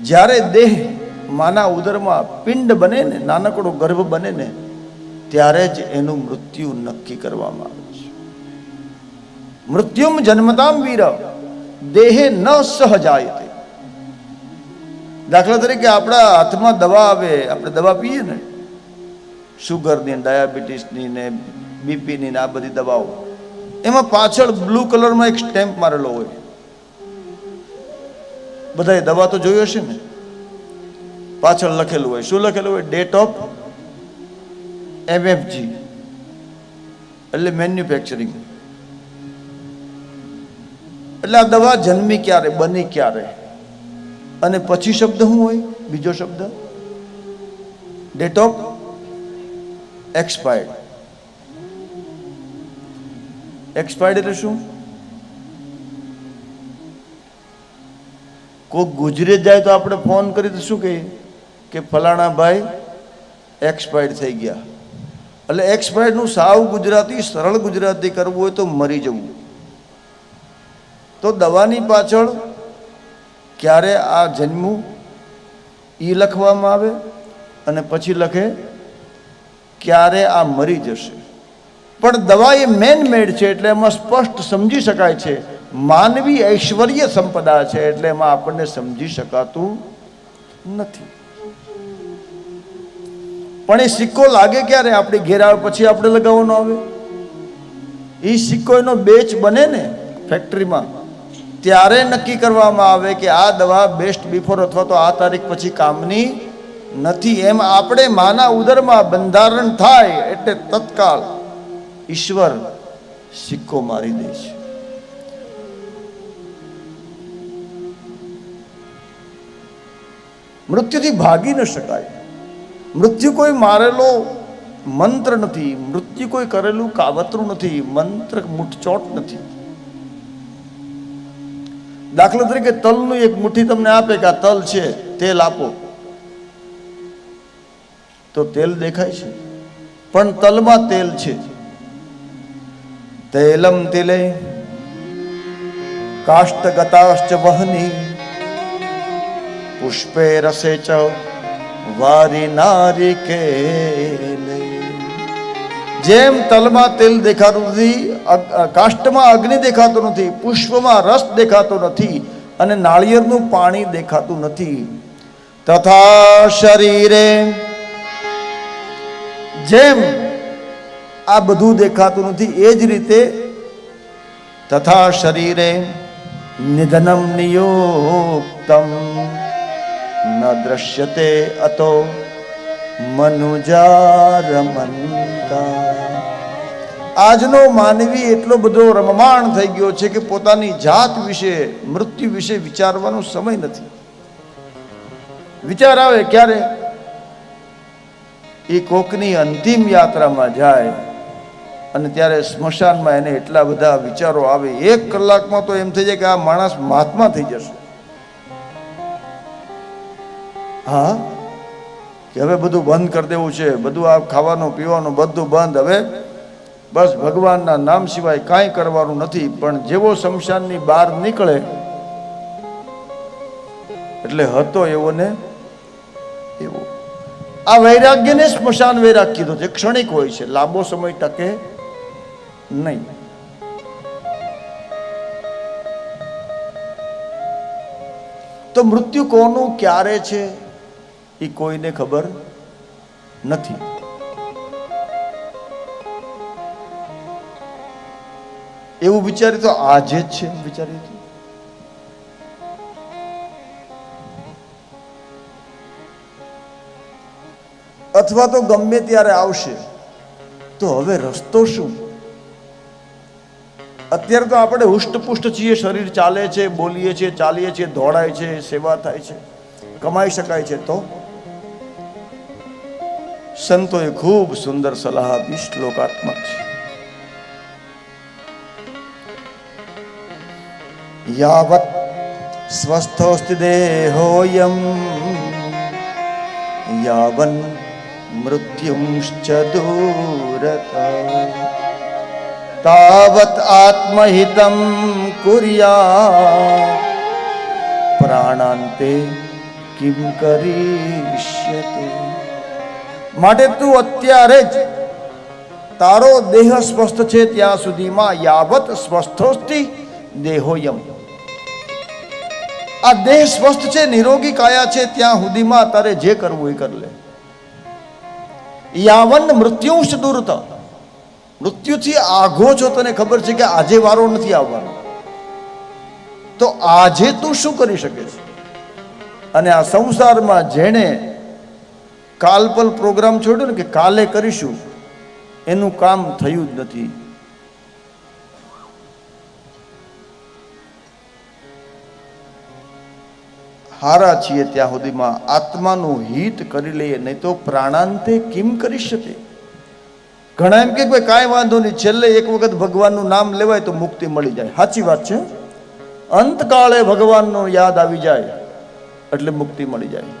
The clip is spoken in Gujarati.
જ્યારે દેહ માના ઉદરમાં પિંડ બને ને નાનકડો ગર્ભ બને ને ત્યારે જ એનું મૃત્યુ નક્કી કરવામાં આવે છે. મૃત્યુમ જન્મતામ વીર દેહે ન સહજાય તે દાખલા તરીકે આપણા હાથમાં દવા આવે, આપણે દવા પીએ ને શુગરની ડાયાબિટીસની ને, બીપીની ને, આ બધી દવાઓ, એમાં પાછળ બ્લુ કલરમાં એક સ્ટેમ્પ મારેલો હોય. બધાએ દવા તો જોઈ હશે ને? પાછળ લખેલું હોય. શું લખેલું હોય? ડેટ ઓફ એમએફજી એટલે મેન્યુફેક્ચરિંગ એટલે આ દવા જન્મી ક્યારે, બની ક્યારે? અને પછી શબ્દ શું હોય? બીજો શબ્દ? ડેટ ઓફ એક્સપાયર્ડ એક્સપાયર્ડ એટલે શું? કોઈ ગુજરે જાય તો આપણે ફોન કરી તો શું કહીએ કે ફલાણા ભાઈ એક્સપાયર્ડ થઈ ગયા. એટલે એક્સપાયર્ડનું સાવ ગુજરાતી, સરળ ગુજરાતી કરવું હોય તો મરી જવું. તો દવાની પાછળ ક્યારે આ જન્મું એ લખવામાં આવે અને પછી લખે, ક્યારે આ મરી જશે. પણ દવા એ મેન મેડ છે એટલે એમાં સ્પષ્ટ સમજી શકાય છે માનવી ઐશ્વર્ય સંપદા છે એટલે એમાં આપણને સમજી શકાતું નથી. પણ એ સિક્કો લાગે ક્યારે? આપણે ઘેર આવે પછી આપણે લગાવવાનો આવે? એ સિક્કો એનો બેચ બને ને ફેક્ટરીમાં, ત્યારે નક્કી કરવામાં આવે કે આ દવા બેસ્ટ બિફોર અથવા તો આ તારીખ પછી કામની નથી. એમ આપણે માના ઉદરમાં બંધારણ થાય એટલે તત્કાળ ઈશ્વર સિક્કો મારી દે છે. મૃત્યુથી ભાગી ન શકાય. મૃત્યુ કોઈ મારેલો મંત્ર નથી. મૃત્યુ કોઈ કરેલું કાવતરું નથી. મંત્ર મૂઠચોટ નથી. દાખલા તરીકે તલનું એક મુઠ્ઠી તમને આપે કે આ તલ છે, તેલ આપો. તો તેલ દેખાય છે. પણ તલમાં તેલ છે. તૈલમ તિલે કાષ્ટગતાશ્ચ વહની. પુષ્પે રસે ચ વારી નારિકેલે જેમ તલમાં તેલ દેખાતું નથી કાષ્ટમાં અગ્નિ દેખાતો નથી, પુષ્પમાં રસ દેખાતો નથી અને નાળિયેરનું પાણી દેખાતું નથી. તથા શરીરે જેમ આ બધું દેખાતું નથી, એ જ રીતે તથા શરીરે નિધનમ નિયુક્તમ. ન દ્રશ્યતે અતો મનુજારમંતા આજનો માનવી એટલો બધો રમમાણ થઈ ગયો છે કે પોતાની જાત વિશે મૃત્યુ વિશે વિચારવાનો સમય નથી વિચાર આવે ક્યારે એ કોકની અંતિમ યાત્રામાં જાય અને ત્યારે સ્મશાનમાં એને એટલા બધા વિચારો આવે, એક કલાકમાં તો એમ થઈ જાય કે આ માણસ મહાત્મા થઈ જશે. હા? કે હવે બધું બંધ કરી દેવું છે. બધું આ ખાવાનું, પીવાનું બધું બંધ. હવે બસ ભગવાનના નામ સિવાય કાંઈ કરવાનું નથી. પણ જેવો શમશાનની બહાર નીકળે, એટલે હતો એવો ને એવો. આ વૈરાગ્યને સ્મશાન વૈરાગ કીધો છે. ક્ષણિક હોય છે. લાંબો સમય ટકે નહીં. તો મૃત્યુ કોનું, ક્યારે છે? એ કોઈને ખબર નથી. એવું વિચાર્યું તો આજે જ છે વિચાર્યું તો. અથવા તો ગમે ત્યારે આવશે, તો હવે રસ્તો શું? અત્યારે તો આપણે હુષ્ટપુષ્ટ છીએ, શરીર ચાલે છે, બોલીએ છીએ, ચાલીએ છીએ, દોડાય છે, સેવા થાય છે, કમાઈ શકાય છે, તો સંતોએ ખૂબ સુંદર સલાહ આપી શ્લોકાત્મક છે યાવત સ્વસ્થોસ્તિ દેહોયમ યાવન મૃત્યુંશ્ચ દૂરત તાવત આત્મહિતમ કુર્યા પ્રાણાંતે કિમ કરીષ્યતે માટે તું અત્યારે જ તારો દેહ સ્વસ્થ છે ત્યાં સુધીમાં યાવત સ્વસ્થોસ્તિ દેહોયમ. આ દેહ સ્વસ્થ છે, નિરોગી કાયા છે, ત્યાં સુધીમાં તારે જે કરવું એ કર લે. યાવન મૃત્યુંશ દૂરત. મૃત્યુથી આઘો છો તને ખબર છે કે આજે વારો નથી આવવાનો. તો આજે તું શું કરી શકે છે? અને આ સંસારમાં જેણે કાલપલ પ્રોગ્રામ છોડ્યો ને કે કાલે કરીશું, એનું કામ થયું જ નથી. હારા છીએ ત્યાં સુધીમાં આત્માનું હિત કરી લઈએ, નહીં તો પ્રાણાંતે કેમ કરી શકે? ઘણા એમ કે ભાઈ કાંઈ વાંધો નહીં, છેલ્લે એક વખત ભગવાનનું નામ લેવાય તો મુક્તિ મળી જાય. સાચી વાત છે. અંતકાળે ભગવાનનો યાદ આવી જાય, એટલે મુક્તિ મળી જાય.